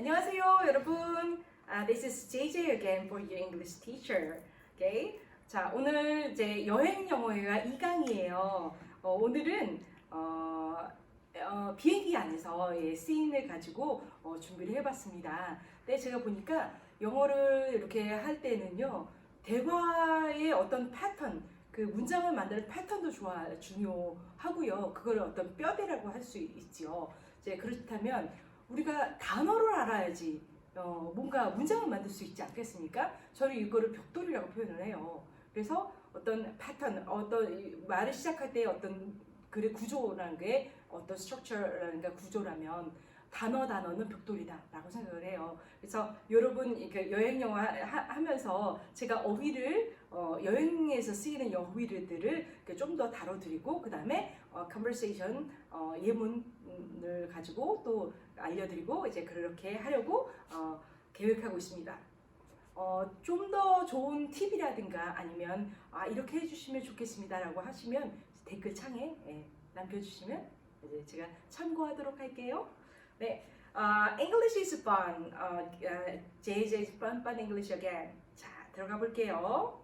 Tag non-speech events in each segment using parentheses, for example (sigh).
안녕하세요, 여러분. Uh, this is JJ again for your English teacher. Okay. 자, 오늘 이제 여행 영어회가 2강이에요. 어, 오늘은 어, 어, 비행기 안에서 예, 씬을 가지고 어, 준비를 해봤습니다. 근데 제가 보니까 영어를 이렇게 할 때는요, 대화의 어떤 패턴, 그 문장을 만드는 패턴도 좋아 중요하고요. 그걸 어떤 뼈대라고 할 수 있지요. 이제 그렇다면 우리가 단어를 알아야지 어, 뭔가 문장을 만들 수 있지 않겠습니까? 저는 이거를 벽돌이라고 표현을 해요. 그래서 어떤 패턴, 어떤 이 말을 시작할 때 어떤 글의 구조라는 게 어떤 스트럭처라는 게 구조라면 단어 단어는 벽돌이다라고 생각을 해요. 그래서 여러분 이렇게 여행 영화 하- 하면서 제가 어휘를 어, 여행에서 쓰이는 어휘들을 좀 더 다뤄드리고 그 다음에 어, conversation 어, 예문을 가지고 또 알려드리고 이제 그렇게 하려고 어, 계획하고 있습니다. 어, 좀 더 좋은 팁이라든가 아니면 아, 이렇게 해주시면 좋겠습니다라고 하시면 댓글 창에 예, 남겨주시면 이제 제가 참고하도록 할게요. 네, 아, English is fun. 어, 어, JJ's fun, fun English again. 자, 들어가 볼게요.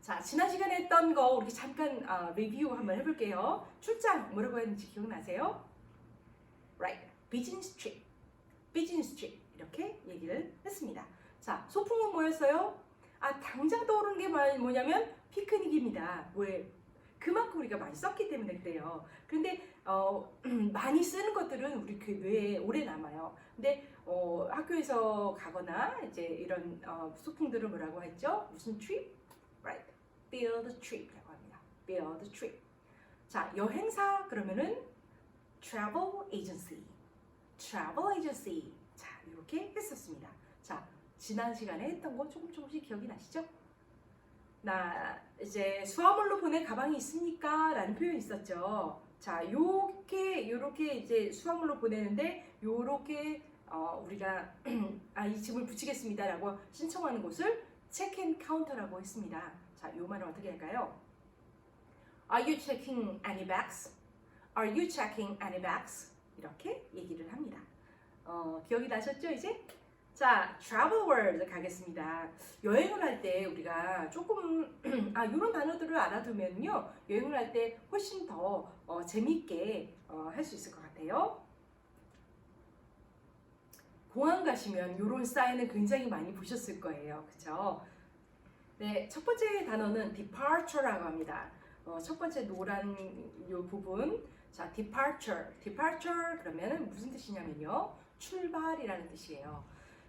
자, 지난 시간에 했던 거 우리 잠깐 아, 리뷰 한번 해볼게요. 출장 뭐라고 했는지 기억나세요? Right, business trip, business trip 이렇게 얘기를 했습니다. 자, 소풍은 뭐였어요? 아, 당장 떠오르는 게 말- 뭐냐면 피크닉입니다. 왜? 그만큼 우리가 많이 썼기 때문에 그래요. 그런데 어, (clears throat) 많이 쓰는 것들은 우리 그 뇌에 오래 남아요. 근데 어, 학교에서 가거나 이제 이런 어, 소풍들은 뭐라고 했죠? 무슨 trip? Right, build trip이라고 합니다. build trip. 자, 여행사 그러면은 travel agency, travel agency. 자, 이렇게 했었습니다. 자, 지난 시간에 했던 거 조금 조금씩 기억이 나시죠? 나 이제 수화물로 보낸 가방이 있습니까? 라는 표현이 있었죠. 자, 요렇게 요렇게 이제 수화물로 보내는데 요렇게 어, 우리가 (clears throat) 아, 이 짐을 붙이겠습니다라고 신청하는 곳을 체크인 카운터라고 했습니다. 자, 요 말은 어떻게 할까요? Are you checking any bags? Are you checking any bags? 이렇게 얘기를 합니다. 어, 기억이 나셨죠, 이제? 자, travel world 가겠습니다. 여행을 할 때 우리가 조금 (clears throat) 아 이런 단어들을 알아두면요 여행을 할 때 훨씬 더 어, 재밌게 어, 할 수 있을 것 같아요. 공항 가시면 이런 사인을 굉장히 많이 보셨을 거예요, 그렇죠? 네, 첫 번째 단어는 departure라고 합니다. 어, 첫 번째 노란 요 부분, 자 departure, departure 그러면 무슨 뜻이냐면요 출발이라는 뜻이에요.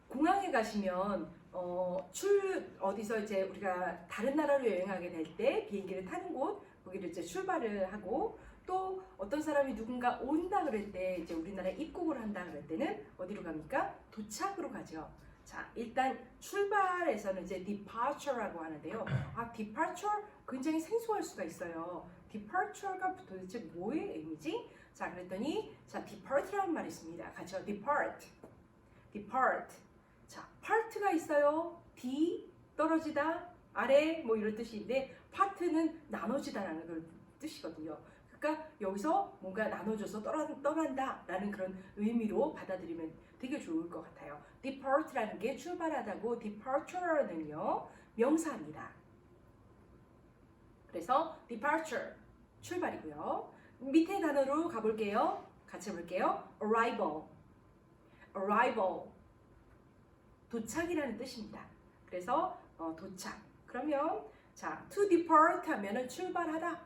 공항에 가시면 어, 출 어디서 이제 우리가 다른 나라로 여행하게 될 때 비행기를 타는 곳 거기를 이제 출발을 하고 또 어떤 사람이 누군가 온다 그럴 때 이제 우리나라에 입국을 한다 그럴 때는 어디로 갑니까? 도착으로 가죠. 자, 일단 출발에서는 이제 departure라고 하는데요. 아, departure 굉장히 생소할 수가 있어요. Departure가 도대체 뭐의 의미지? 자, 그랬더니 자, depart라는 말이 있습니다. 같이요. depart. depart. 자, part가 있어요. D 떨어지다, 아래 뭐 이런 뜻인데 part는 나눠지다라는 그런 뜻이거든요. 그러니까 여기서 뭔가 나눠져서 떠나, 떠난다라는 그런 의미로 받아들이면 되게 좋을 것 같아요. depart라는 게 출발하다고 departure는요 명사입니다. 그래서 departure 출발이고요. 밑에 단어로 가볼게요. 같이 해볼게요. arrival, arrival 도착이라는 뜻입니다. 그래서 어, 도착. 그러면 자 to depart 하면은 출발하다.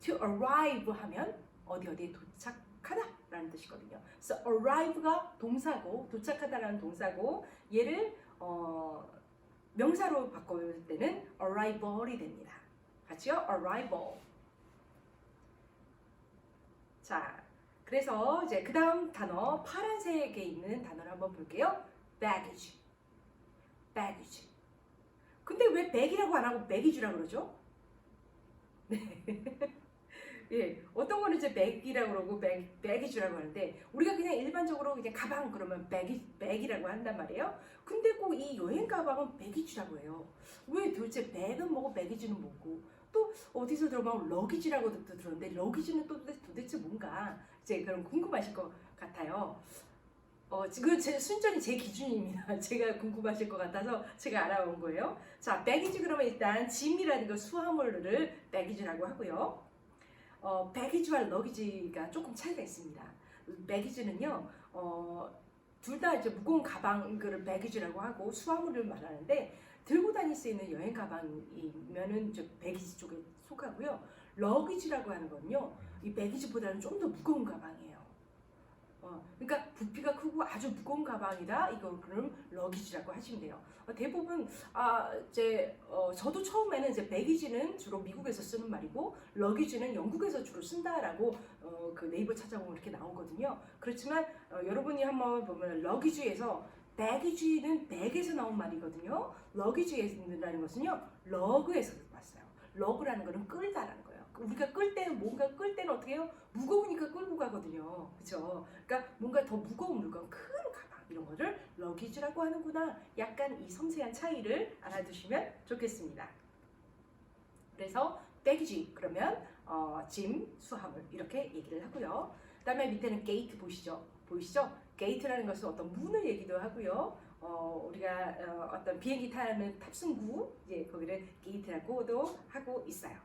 to arrive 하면 어디 어디에 도착하다 라는 뜻이거든요. 그래서 arrive가 동사고 도착하다라는 동사고 얘를 어, 명사로 바꿀 때는 arrival이 됩니다. 같이요? arrival. 자, 그래서 이제 그 다음 단어 파란색에 있는 단어를 한번 볼게요. baggage. baggage. 근데 왜 백이라고 안 하고 baggage라고 그러죠? (laughs) 네. 예, 어떤 거는 이제 백이라고 그러고 백, 백이주라고 하는데 우리가 그냥 일반적으로 그냥 가방 그러면 백이, 백이라고 한단 말이에요. 근데 꼭 이 여행 가방은 백이주라고 해요. 왜 도대체 백은 뭐고 백이주는 뭐고 또 어디서 들어보면 러기지라고도 또 들었는데 러기지는 또 도대체, 뭔가 이제 그런 궁금하실 것 같아요. 어, 지금 제 순전히 제 기준입니다. (laughs) 제가 궁금하실 것 같아서 제가 알아온 거예요. 자, 배기지 그러면 일단 짐이라는 거 수화물을 배기지라고 하고요. 어, 배기지와 러기지가 조금 차이가 있습니다. 배기지는요, 어, 둘 다 이제 무거운 가방을 배기지라고 하고 수화물을 말하는데 들고 다닐 수 있는 여행 가방이면은 저 배기지 쪽에 속하고요. 러기지라고 하는 건요, 이 배기지보다는 좀 더 무거운 가방이에요. 어, 그러니까 부피가 크고 아주 무거운 가방이다. 이거 그럼 러기지라고 하시면 돼요. 어, 대부분 아 이제 어, 저도 처음에는 이제 배기지는 주로 미국에서 쓰는 말이고 러기지는 영국에서 주로 쓴다라고 어, 그 네이버 찾아보면 이렇게 나오거든요. 그렇지만 어, 여러분이 한번 보면 러기지에서 배기지는 백에서 나온 말이거든요. 러기지라는 것은요 러그에서 왔어요. 러그라는 거는 끌다라는 거예요. 우리가 끌 때는 뭔가 끌 때는 어떻게 해요? 무거우니까 끌고 가거든요. 그렇죠? 그러니까 뭔가 더 무거운 물건, 큰 가방 이런 거를 러기지라고 하는구나. 약간 이 섬세한 차이를 알아두시면 좋겠습니다. 그래서 배기지 그러면 어, 짐, 수화물 이렇게 얘기를 하고요. 그다음에 밑에는 게이트 보시죠. 보이시죠? 게이트라는 것은 어떤 문을 얘기도 하고요. 어, 우리가 어, 어떤 비행기 타는 탑승구 이제 거기를 게이트라고도 하고 있어요.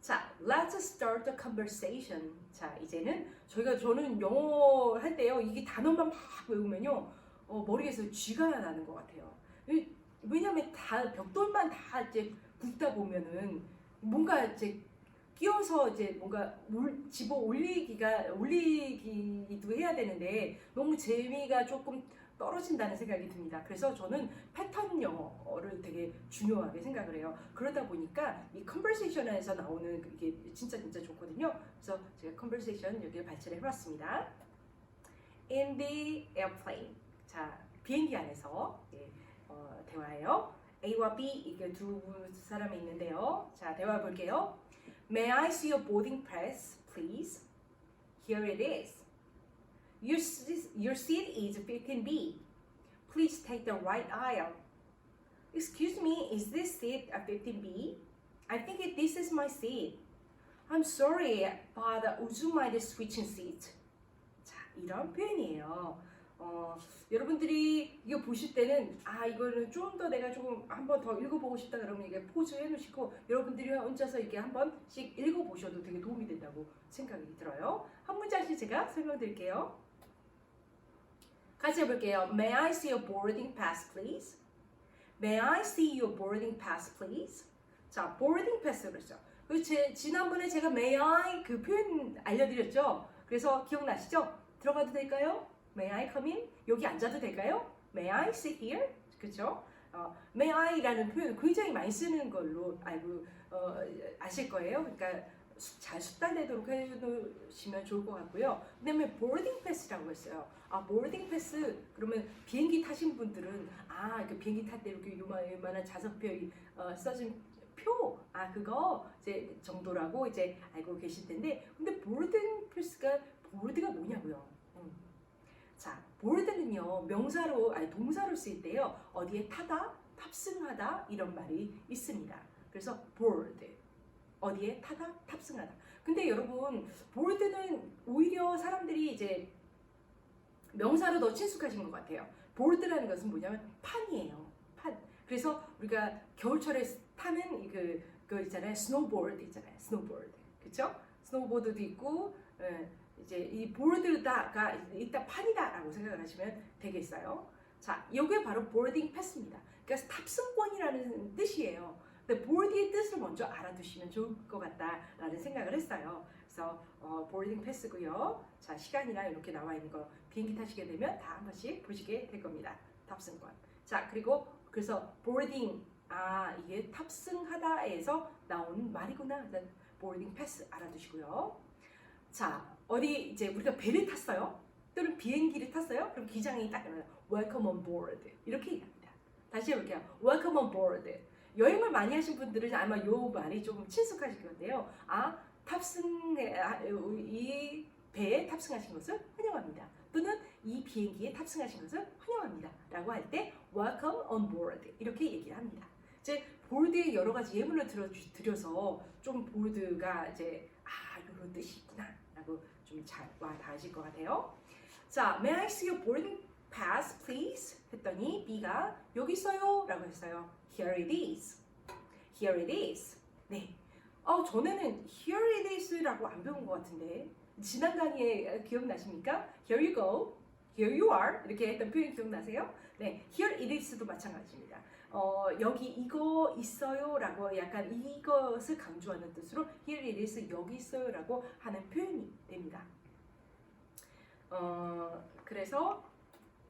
자, let's start the conversation. 자, 이제는 저희가 저는 영어 할 때요, 이게 단어만 막 외우면요, 어, 머리에서 쥐가 나는 것 같아요. 이- 왜냐하면 다 벽돌만 다 이제 굽다 보면은 뭔가 이제 끼워서 이제 뭔가 올, 집어 올리기가 올리기도 해야 되는데 너무 재미가 조금 떨어진다는 생각이 듭니다. 그래서 저는 패턴 영어를 되게 중요하게 생각을 해요. 그러다 보니까 이 컨버세이션에서 나오는 이게 진짜 진짜 좋거든요. 그래서 제가 컨버세이션 여기에 발췌를 해봤습니다. In the airplane. 자, 비행기 안에서 예, 어, 대화예요. A와 B 이게 두 사람이 있는데요. 자, 대화 볼게요. May I see your boarding pass, please? Here it is. Your, s- your seat is 15B. Please take the right aisle. Excuse me, is this seat a 15B? I think it, this is my seat. I'm sorry, but would you mind switching seat? 자, 이런 표현이에요. 어, 여러분들이 이거 보실 때는 아 이거는 좀 더 내가 조금 한번 더 읽어보고 싶다 그러면 이게 포즈 해놓으시고 여러분들이 혼자서 이렇게 한 번씩 읽어보셔도 되게 도움이 된다고 생각이 들어요. 한 문장씩 제가 설명드릴게요. 같이 해볼게요. May I see your boarding pass, please? May I see your boarding pass, please? 자, boarding pass 그랬죠. 그 제, 지난번에 제가 may I 그 표현 알려드렸죠. 그래서 기억나시죠? 들어가도 될까요? May I come in? 여기 앉아도 될까요? May I sit here? 그렇죠? 어, may I라는 표현 굉장히 많이 쓰는 걸로 알고 어, 아실 거예요. 그러니까 수- 잘 숙달되도록 해주시면 좋을 것 같고요. 그다음에 boarding pass라고 했어요. 아 boarding pass 그러면 비행기 타신 분들은 아그 비행기 탈 때 이렇게 요만 요만한 좌석표 어, 써진 표, 아 그거 이제 정도라고 이제 알고 계실 텐데, 근데 boarding pass가 board가 뭐냐고요? Board는요 명사로 아니 동사로 쓰일 때요 어디에 타다, 탑승하다 이런 말이 있습니다. 그래서 board 어디에 타다, 탑승하다. 근데 여러분 board는 오히려 사람들이 이제 명사로 더 친숙하신 것 같아요. board라는 것은 뭐냐면 판이에요. 판. 그래서 우리가 겨울철에 타는 그, 그 있잖아요. 스노보드 있잖아요. 스노보드. 그쵸? 스노보드도 있고, 예, 이제 이 보드다가 일단 판이다라고 생각을 하시면 되겠어요. 자, 이게 바로 보딩 패스입니다. 그러니까 탑승권이라는 뜻이에요. 근데 보드의 뜻을 먼저 알아두시면 좋을 것 같다라는 생각을 했어요. 그래서 어, 보딩 패스고요. 자, 시간이나 이렇게 나와 있는 거 비행기 타시게 되면 다 한 번씩 보시게 될 겁니다. 탑승권. 자, 그리고 그래서 boarding 아 이게 탑승하다에서 나온 말이구나. boarding pass 알아두시고요. 자, 어디 이제 우리가 배를 탔어요. 또는 비행기를 탔어요. 그럼 기장이 딱 그러면 welcome on board 이렇게 얘기합니다. 다시 해볼게요. welcome on board. 여행을 많이 하신 분들은 아마 요 말이 좀 친숙하실 건데요. 아 탑승에 아, 이 배에 탑승하신 것을 환영합니다. 또는 이 비행기에 탑승하신 것을 환영합니다. 라고 할 때 welcome on board 이렇게 얘기를 합니다. 이제 보드에 여러 가지 예문을 들어 드려서 좀 보드가 이제 아 이런 뜻이 있구나 라고 좀 잘 와 닿으실 것 같아요. 자, may I see your boarding pass, please? 했더니 B가 여기 있어요 라고 했어요. Here it is. Here it is. 네. 어, 전에는 here it is라고 안 배운 것 같은데 지난 강의에 기억나십니까? Here you go. Here you are. 이렇게 했던 표현 기억나세요? 네. Here it is도 마찬가지입니다. 어, 여기 이거 있어요라고 약간 이것을 강조하는 뜻으로 here it is 여기 있어요라고 하는 표현이 됩니다. 어, 그래서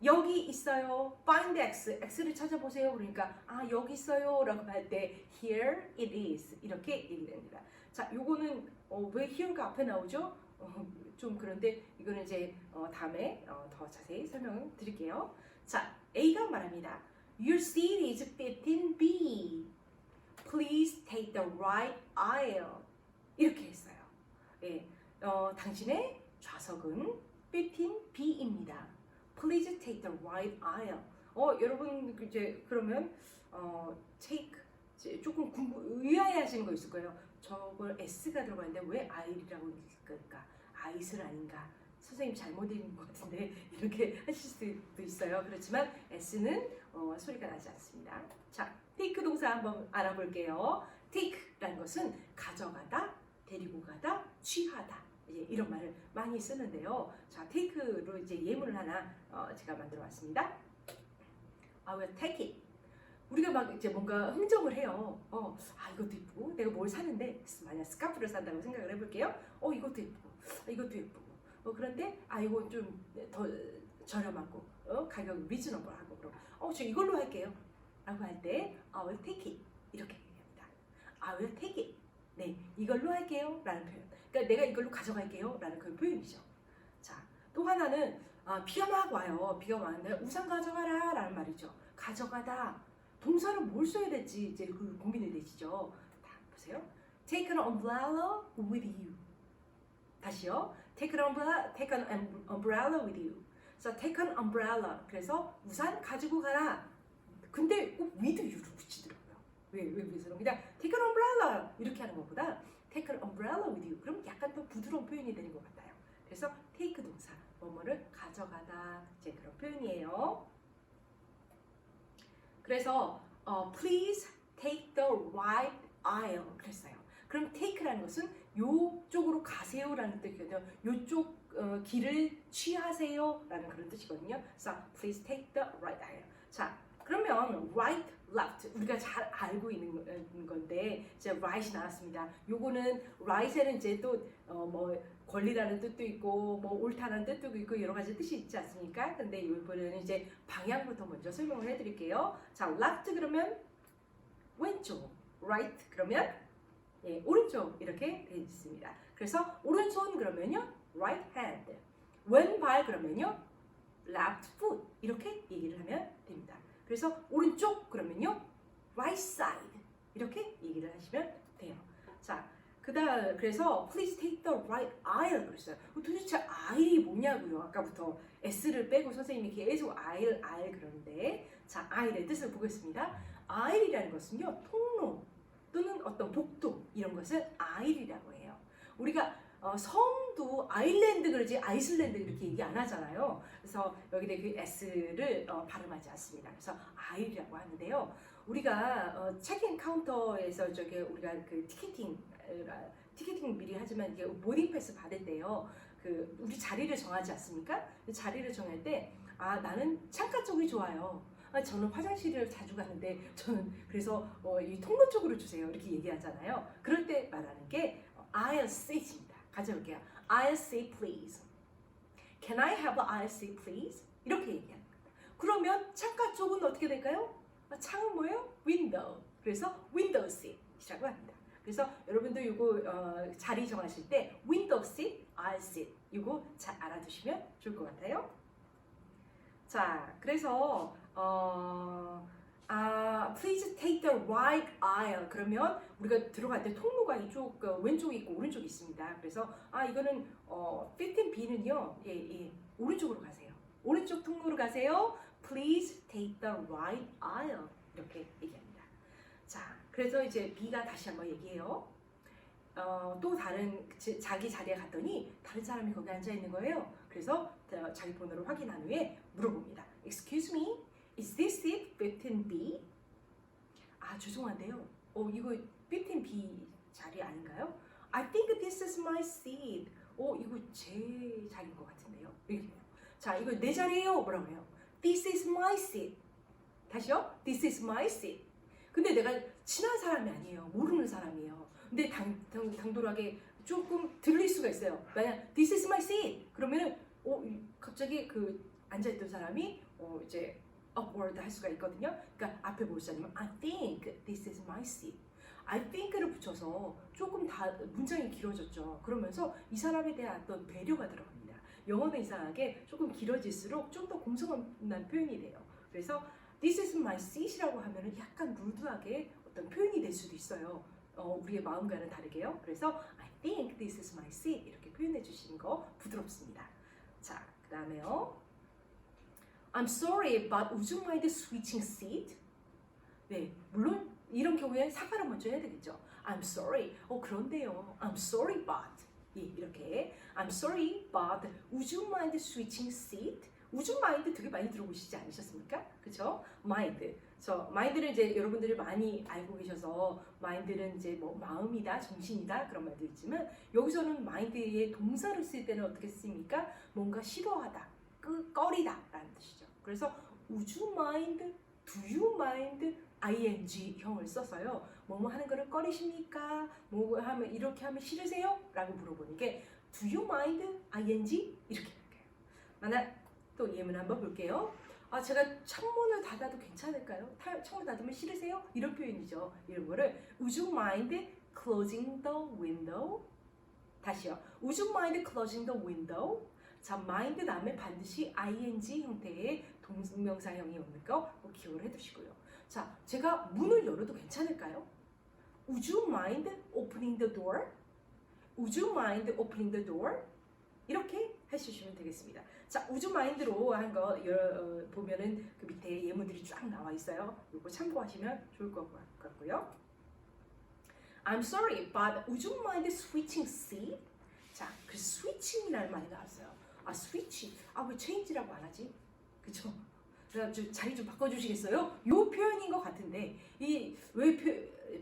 여기 있어요. find x, x를 찾아보세요. 그러니까 아 여기 있어요라고 할 때 here it is 이렇게 얘기됩니다. 자, 요거는 어, 왜 here가 앞에 나오죠? 어, 좀 그런데 이거는 이제 어, 다음에 어, 더 자세히 설명을 드릴게요. 자, A가 말합니다. Your seat is 15B. Please take the right aisle. 이렇게 했어요. 예, 어, 당신의 좌석은 15B입니다. Please take the right aisle. 어, 여러분 이제 그러면 어, take 조금 궁금, 의아해하시는 거 있을 거예요. 저걸 S가 들어가는데 왜 aisle이라고 읽을까? 아이슬 아닌가? 선생님 잘못 읽은 것 같은데 (laughs) 이렇게 하실 수도 있어요. 그렇지만 S는 어, 소리가 나지 않습니다. 자, take 동사 한번 알아볼게요. take라는 것은 가져가다, 데리고 가다, 취하다 이제 이런 말을 많이 쓰는데요. 자, take로 이제 예문을 하나 어, 제가 만들어 왔습니다. I will take it. 우리가 막 이제 뭔가 흥정을 해요. 어, 아 이것도 이쁘고 내가 뭘 사는데 만약 스카프를 산다고 생각을 해볼게요. 어 이것도 이쁘고 아, 이것도 예쁘고 어, 그런데 아 이거 좀 더 저렴하고 어, 가격 리즈너블하고 어 저 이걸로 할게요. 라고 할 때 I will take it. 이렇게 얘기합니다. I will take it. 네 이걸로 할게요. 라는 표현. 그러니까 내가 이걸로 가져갈게요. 라는 그 표현이죠. 자 또 하나는 아, 비가 막 와요. 비가 왔는데 우산 가져가라 라는 말이죠. 가져가다. 동사로 뭘 써야 될지 이제 그 고민이 되시죠? 다 보세요. Take an umbrella with you. 다시요. Take an umbrella, take an um- umbrella with you. 그래서 take an umbrella. 그래서 우산 가지고 가라. 근데 꼭 with you를 붙이더라고요. 왜, 왜 그래서 그냥 take an umbrella 이렇게 하는 것보다 take an umbrella with you. 그럼 약간 더 부드러운 표현이 되는 것 같아요. 그래서 take 동사, 뭐뭐를 가져가다 이제 그런 표현이에요. 그래서 어, please take the right aisle 그랬어요. 그럼 take라는 것은 요쪽으로 가세요라는 뜻이거든요. 요쪽 어, 길을 취하세요 라는 그런 뜻이거든요. 그래서 please take the right aisle. 자, 그러면 right, left 우리가 잘 알고 있는 거- 어, 건데 이제 right이 나왔습니다. 요거는 right에는 이제 또뭐 권리라는 뜻도 있고 뭐 옳다는 뜻도 있고 여러 가지 뜻이 있지 않습니까? 근데 이번에는 이제 방향부터 먼저 설명을 해드릴게요. 자, left 그러면 왼쪽, right 그러면 예, 오른쪽 이렇게 되어 있습니다. 그래서 오른손 그러면요 right hand, 왼발 그러면요 left foot 이렇게 얘기를 하면 됩니다. 그래서 오른쪽 그러면요 right side 이렇게 얘기를 하시면 돼요. 자, 그다음 그래서 please take the right aisle 그랬어요. 도대체 aisle이 뭐냐고요? 아까부터 s를 빼고 선생님이 계속 aisle, aisle 그러는데 자, aisle의 뜻을 보겠습니다. aisle이라는 것은요 통로 또는 어떤 복도 이런 것을 아일이라고 해요. 우리가 어, 섬도 아일랜드 그러지 아이슬랜드 이렇게 얘기 안 하잖아요. 그래서 여기에 그 s를 어, 발음하지 않습니다. 그래서 아일이라고 하는데요. 우리가 어, 체크인 카운터에서 저기 우리가 그 티켓팅 어, 티켓팅 미리 하지만 이게 보딩 패스 받을 때요. 그 우리 자리를 정하지 않습니까? 그 자리를 정할 때 아 나는 창가 쪽이 좋아요. 아, 저는 화장실을 자주 가는데 저는 그래서 어, 이 통로 쪽으로 주세요 이렇게 얘기하잖아요. 그럴 때 말하는 게 어, I'll sit입니다. 가져올게요. Sit please. Can I have an sit please? 이렇게 얘기하는 겁니다. 그러면 창가 쪽은 어떻게 될까요? 아, 창은 뭐예요? Window. 그래서 window seat이라고 합니다. 그래서 여러분도 이거 어, 자리 정하실 때 window seat, I'll sit 이거 잘 알아두시면 좋을 것 같아요. 자, 그래서 어, 아, please take the right aisle. 그러면 우리가 들어갈 때 통로가 이쪽 어, 왼쪽에 있고 오른쪽에 있습니다. 그래서 아 이거는 어, 15B는요, 예, 예, 오른쪽으로 가세요. 오른쪽 통로로 가세요. Please take the right aisle. 이렇게 얘기합니다. 자, 그래서 이제 B가 다시 한번 얘기해요. 어, 또 다른 지- 자기 자리에 갔더니 다른 사람이 거기 앉아 있는 거예요. 그래서 어, 자기 번호를 확인한 후에 물어봅니다. Excuse me, is this seat 15B? 아 죄송한데요. 어 이거 15B 자리 아닌가요? I think this is my seat. 어 이거 제 자리인 것 같은데요. 이렇게 해요. 자 이거 내 자리예요. 뭐라고 해요? This is my seat. 다시요. This is my seat. 근데 내가 친한 사람이 아니에요. 모르는 사람이에요. 근데 당, 당, 당돌하게 조금 들릴 수가 있어요. 만약 This is my seat. 그러면은 어 이- 갑자기 그 앉아있던 사람이 어 이제 upward 할 수가 있거든요. 그러니까 앞에 뭘 쓰냐면 I think this is my seat. I think를 붙여서 조금 다 문장이 길어졌죠. 그러면서 이 사람에 대한 어떤 배려가 들어갑니다. 영어는 이상하게 조금 길어질수록 좀 더 공손한 표현이 돼요. 그래서 this is my seat이라고 하면은 약간 루드하게 어떤 표현이 될 수도 있어요. 어, 우리의 마음과는 다르게요. 그래서 I think this is my seat 이렇게 표현해 주시는 거 부드럽습니다. 자, 그 다음에요. I'm sorry, but would you mind switching seat? 네, 물론 이런 경우에 사과를 먼저 해야 되겠죠. I'm sorry. 어 그런데요. I'm sorry, but 예, 이렇게 I'm sorry, but would you mind switching seat? would you mind 되게 많이 들어보시지 않으셨습니까? 그렇죠? mind. 저 mind를 이제 여러분들이 많이 알고 계셔서 mind는 이제 뭐 마음이다, 정신이다 그런 말도 있지만 여기서는 mind의 동사를 쓸 때는 어떻게 씁니까? 뭔가 싫어하다, 끄, 꺼리다라는 뜻이죠. 그래서 would you mind, do you mind, ing 형을 써서요. 뭐뭐 하는 거를 꺼리십니까? 뭐 하면 이렇게 하면 싫으세요? 라고 물어보는 게 do you mind, ing 이렇게 할게요. 만약 또 예문 한번 볼게요. 아 제가 창문을 닫아도 괜찮을까요? 타- 창문 닫으면 싫으세요? 이런 표현이죠. 이런 거를 would you mind closing the window? 다시요. Would you mind closing the window? 자, mind 다음에 반드시 ing 형태의 동명사형이 오는 거꼭 기억을 해두시고요. 자, 제가 문을 열어도 괜찮을까요? Would you mind opening the door? Would you mind opening the door? 이렇게 해주시면 되겠습니다. 자, 우주 마인드로 한거 어, 보면은 그 밑에 예문들이 쫙 나와 있어요. 이거 참고하시면 좋을 것 같고요. I'm sorry, but would you mind switching seat? 자, 그 switching이라는 말이 나왔어요. 아, switch. 아, 왜 change라고 안 하지? 그죠? 그래서 좀 자리 좀 바꿔주시겠어요? 요 표현인 것 같은데 이 왜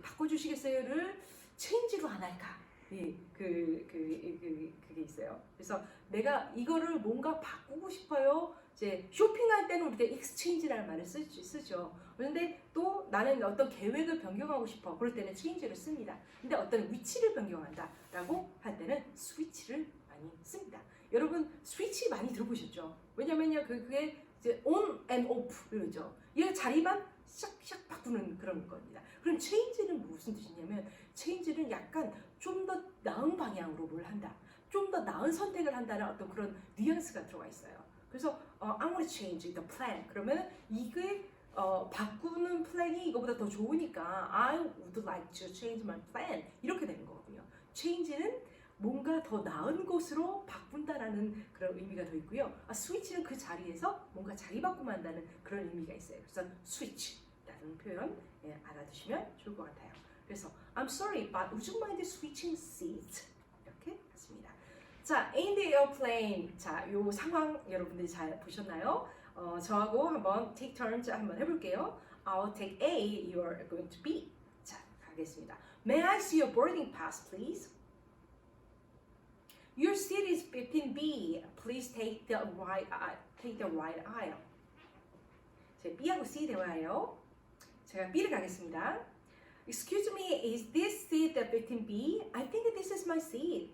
바꿔주시겠어요를 change로 안 할까? 예, 그, 그, 그, 그게 있어요. 그래서 내가 이거를 뭔가 바꾸고 싶어요. 이제 쇼핑할 때는 우리가 exchange라는 말을 쓰, 쓰죠. 그런데 또 나는 어떤 계획을 변경하고 싶어. 그럴 때는 change를 씁니다. 근데 어떤 위치를 변경한다라고 할 때는 switch를 많이 씁니다. 여러분 스위치 많이 들어보셨죠? 왜냐면요 그- 그게 이제 on and off 그러죠. 이게 자리만 샥샥 바꾸는 그런 겁니다. 그럼 change는 무슨 뜻이냐면 change는 약간 좀 더 나은 방향으로 뭘 한다. 좀 더 나은 선택을 한다는 어떤 그런 뉘앙스가 들어가 있어요. 그래서 어, I want to change the plan. 그러면 이게 어, 바꾸는 플랜이 이거보다 더 좋으니까 I would like to change my plan 이렇게 되는 거거든요. change는 뭔가 더 나은 곳으로 바꾼다라는 그런 의미가 더 있고요. 아, 스위치는 그 자리에서 뭔가 자리 바꾸면 한다는 그런 의미가 있어요. 그래서 스위치라는 표현 예, 알아두시면 좋을 것 같아요. 그래서 I'm sorry, but would you mind switching seats? 이렇게 했습니다. 자, in the airplane. 자, 요 상황 여러분들이 잘 보셨나요? 어, 저하고 한번 take turns 한번 해볼게요. I'll take A, you are going to B. 자, 가겠습니다. May I see your boarding pass, please? Your seat is 15B. Please take the right aisle. Take the right aisle. 제 B하고 C 대화예요. 제가 B를 가겠습니다. Excuse me, is this seat the 15B? I think this is my seat.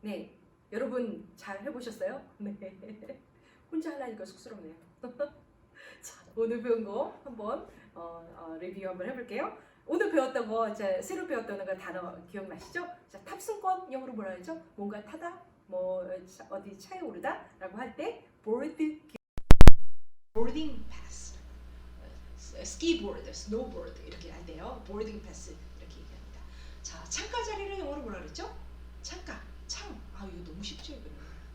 네, 여러분 잘 해보셨어요? 네. 혼자 하려니까 쑥스럽네요. 자, 오늘 배운 거 한번 어, 어, 리뷰 한번 해볼게요. 오늘 배웠던 거, 이제 새로 배웠던 거 단어 기억나시죠? 자, 탑승권 영어로 뭐라 하죠? 뭔가 타다, 뭐 차- 어디 차에 오르다라고 할 때 board, boarding pass, 스키보드, 스노보드 이렇게 할 때요. boarding pass 이렇게 얘기합니다. 자, 창가 자리를 영어로 뭐라 그랬죠? 창가, 창. 아 이거 너무 쉽죠 이거는.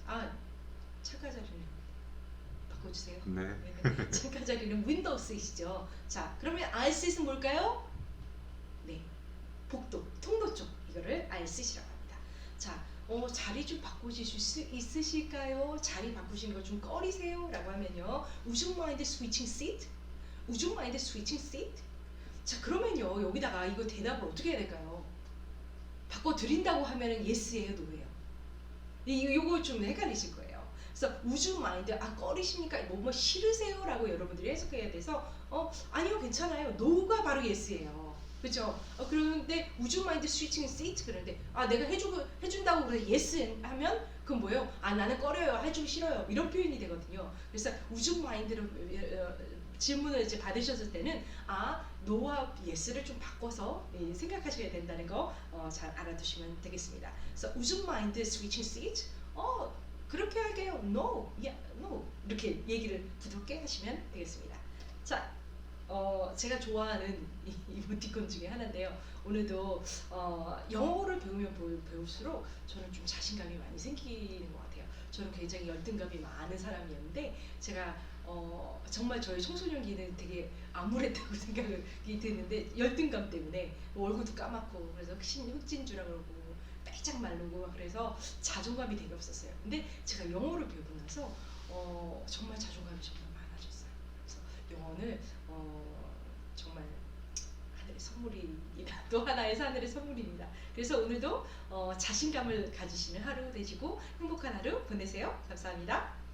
아, 창가 자리를 바꿔주세요. 네. 네, 창가 자리는 윈도우 쓰이시죠. 자, 그러면 ISIS는 뭘까요? 네, 복도, 통로 쪽 이거를 아예 쓰시라고 합니다. 자, 어, 자리 좀 바꾸실 수 있- 있으실까요? 자리 바꾸시는 거좀 꺼리세요? 라고 하면요. Would you mind switching seat? Would you mind switching seat? 자, 그러면요. 여기다가 이거 대답을 어떻게 해야 될까요? 바꿔드린다고 하면은 yes예요, no예요? 이, 요거 좀 헷갈리실 거예요. 그래서 you mind, 아, 꺼리십니까? 뭐, 뭐 싫으세요? 라고 여러분들이 해석해야 돼서 어, 아니요, 괜찮아요. no가 바로 yes예요. 그죠? 어, 그런데 you mind switching seat? 그런데 아 내가 해주고 해준다고 그래 yes 하면 그건 뭐예요? 아 나는 꺼려요, 해주기 싫어요 이런 표현이 되거든요. 그래서 would you mind로 어, 질문을 이제 받으셨을 때는 아 no와 yes를 좀 바꿔서 예, 생각하셔야 된다는 거 어, 잘 알아두시면 되겠습니다. 그래서 you mind switching seat? 어 그렇게 할게요. no, yeah, no 이렇게 얘기를 부드럽게 하시면 되겠습니다. 자. 어, 제가 좋아하는 이 이모티콘 중에 하나인데요. 오늘도 어, 영어를 배우면 배우- 배울수록 저는 좀 자신감이 많이 생기는 것 같아요. 저는 굉장히 열등감이 많은 사람이었는데 제가 어, 정말 저의 청소년기는 되게 암울했다고 (laughs) 생각이 드는데 열등감 때문에 뭐 얼굴도 까맣고 그래서 흑진주라 그러고 빼짝 마르고 막 그래서 자존감이 되게 없었어요. 근데 제가 영어를 배우고 나서 어, 정말 자존감이 정말 영어는 어, 정말 하늘의 선물입니다. (laughs) 또 하나의 하늘의 선물입니다. 그래서 오늘도 어, 자신감을 가지시는 하루 되시고 행복한 하루 보내세요. 감사합니다.